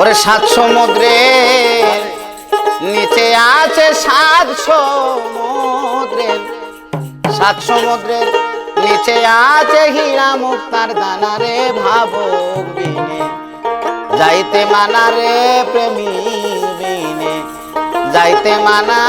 ওরে সাত সমুদ্রের নিচে আছে সাত সমুদ্রের সাত সমুদ্রের নিচে আছে হীরা মুক্তার দানা রে বিনে। যাইতে মানা রে প্রেমী বিনে। যাইতে মানা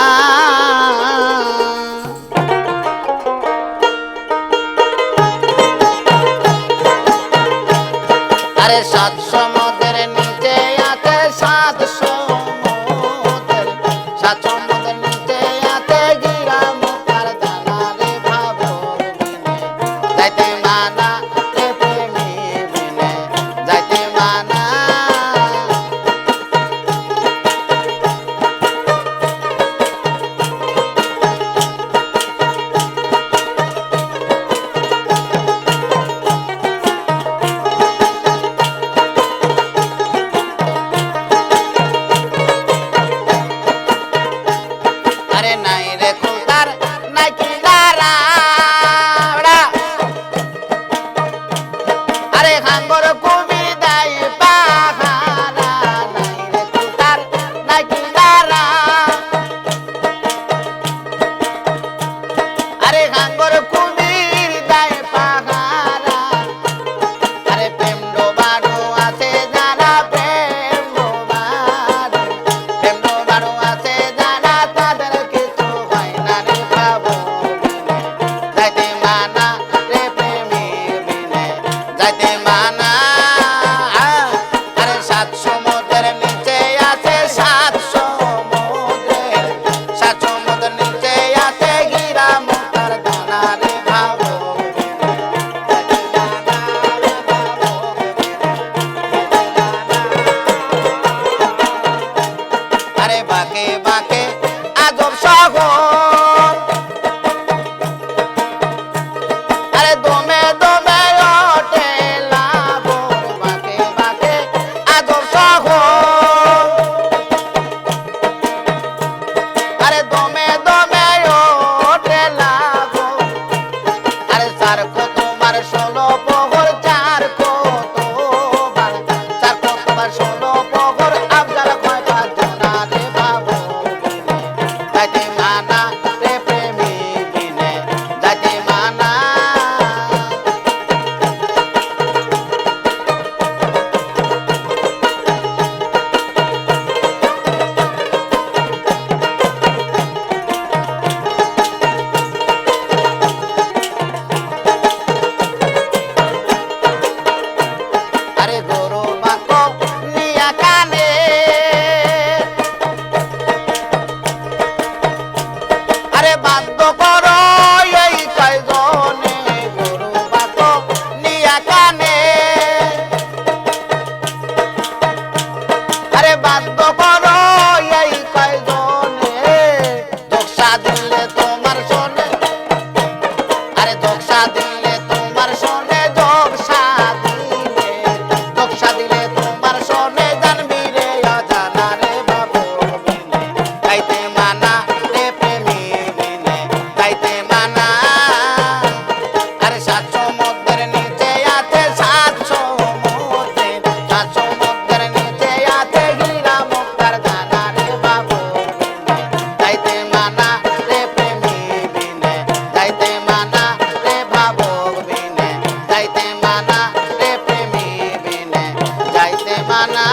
বানা